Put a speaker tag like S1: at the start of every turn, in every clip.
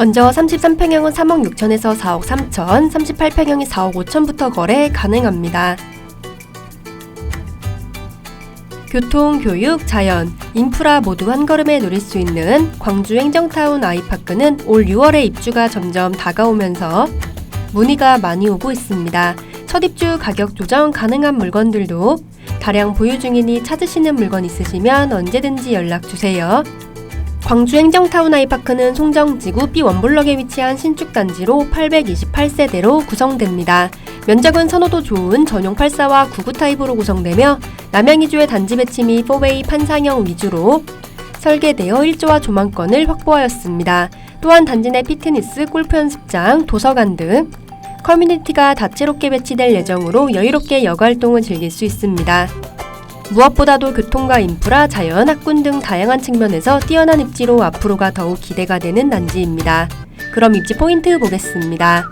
S1: 먼저 33평형은 3억 6천에서 4억 3천, 38평형이 4억 5천부터 거래 가능합니다. 교통, 교육, 자연, 인프라 모두 한 걸음에 누릴 수 있는 광주 행정타운 아이파크는 올 6월에 입주가 점점 다가오면서 문의가 많이 오고 있습니다. 첫 입주 가격 조정 가능한 물건들도 다량 보유 중이니 찾으시는 물건 있으시면 언제든지 연락 주세요. 광주 행정타운 아이파크는 송정지구 B 원블럭에 위치한 신축 단지로 828세대로 구성됩니다. 면적은 선호도 좋은 전용 84와 99 타입으로 구성되며 남양 이주의 단지 배치 및 4웨이 판상형 위주로 설계되어 1조와 조망권을 확보하였습니다. 또한 단지 내 피트니스, 골프 연습장, 도서관 등 커뮤니티가 다채롭게 배치될 예정으로 여유롭게 여가활동을 즐길 수 있습니다. 무엇보다도 교통과 인프라, 자연, 학군 등 다양한 측면에서 뛰어난 입지로 앞으로가 더욱 기대가 되는 단지입니다. 그럼 입지 포인트 보겠습니다.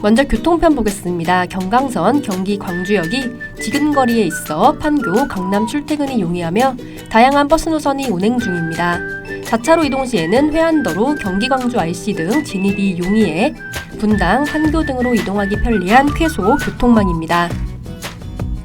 S1: 먼저 교통편 보겠습니다. 경강선 경기 광주역이 지근거리에 있어 판교, 강남 출퇴근이 용이하며 다양한 버스 노선이 운행 중입니다. 자차로 이동 시에는 회안도로 경기 광주 IC 등 진입이 용이해 분당, 판교 등으로 이동하기 편리한 쾌소 교통망입니다.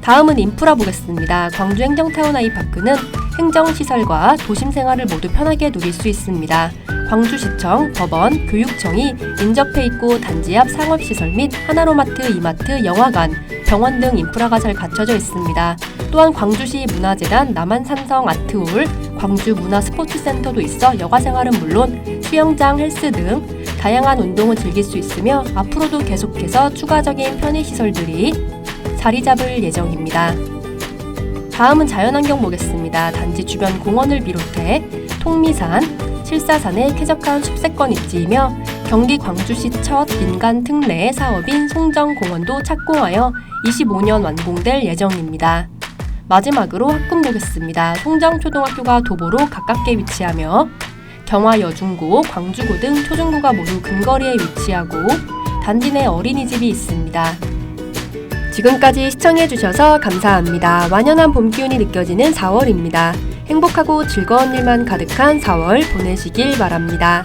S1: 다음은 인프라 보겠습니다. 광주 행정타운 아이파크는 행정시설과 도심 생활을 모두 편하게 누릴 수 있습니다. 광주시청, 법원, 교육청이 인접해 있고 단지 앞 상업시설 및 하나로마트, 이마트, 영화관, 병원 등 인프라가 잘 갖춰져 있습니다. 또한 광주시 문화재단 남한산성 아트홀, 광주 문화스포츠센터도 있어 여가 생활은 물론 수영장, 헬스 등 다양한 운동을 즐길 수 있으며 앞으로도 계속해서 추가적인 편의시설들이 자리 잡을 예정입니다. 다음은 자연환경 보겠습니다. 단지 주변 공원을 비롯해 통미산, 칠사산의 쾌적한 숲세권 입지이며 경기 광주시 첫 민간 특례 사업인 송정공원도 착공하여 25년 완공될 예정입니다. 마지막으로 학군 보겠습니다. 송정초등학교가 도보로 가깝게 위치하며 경화여중고, 광주고 등 초중고가 모두 근거리에 위치하고 단지 내 어린이집이 있습니다. 지금까지 시청해주셔서 감사합니다. 완연한 봄 기운이 느껴지는 4월입니다. 행복하고 즐거운 일만 가득한 4월 보내시길 바랍니다.